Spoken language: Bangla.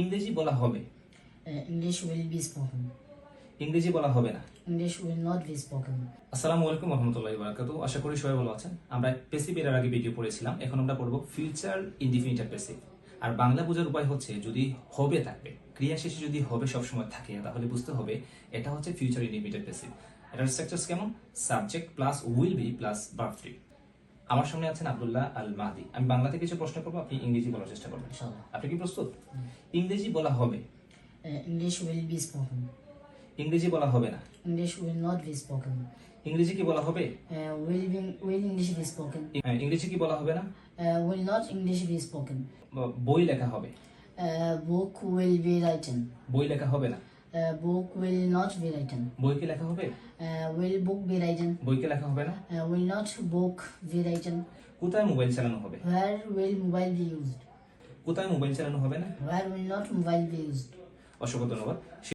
ইংরেজি বলা হবে। English will be spoken. ইংরেজি বলা হবে না। English will not be spoken. আসসালামু আলাইকুম রহমতুল্লাহ বারাকাতু আশা করি সবাই ভালো আছেন। আমরা পেসিভ এর আগে ভিডিও পড়েছিলাম। এখন আমরা পড়ব ফিউচার ইনডিফিনিট পেসিভ আর বাংলা বোঝার উপায় হচ্ছে যদি হবে থাকবে ক্রিয়া শেষে যদি হবে সবসময় থাকে তাহলে বুঝতে হবে এটা হচ্ছে ফিউচার ইনডিফিনিট পেসিভ এটার স্ট্রাকচারস কেমন? Subject plus will be plus verb three আমার সামনে আছেন আবদুল্লাহ আল মাহদি আমি বাংলাতে কিছু প্রশ্ন করব আপনি ইংরেজি বলার চেষ্টা করবেন। আপনি কি প্রস্তুত? ইংরেজি বলা হবে। ইংলিশ উইল বি স্পোকেন ইংরেজি বলা হবে না। English will not be spoken ইংরেজি কি বলা হবে? Will be will English be spoken ইংরেজি কি বলা হবে না? Will not English be spoken বই লেখা হবে। বুক উইল বি রাইটেন বই লেখা হবে না। Uh, book will not be written. বই কি লেখা হবে Uh, will book be written? বইকে লেখা হবে না Uh, will not book be written? কোথায় মোবাইল চালানো হবে Where will mobile be used? কোথায় মোবাইল চালানো হবে না Where will not mobile be used? অসংখ্য ধন্যবাদ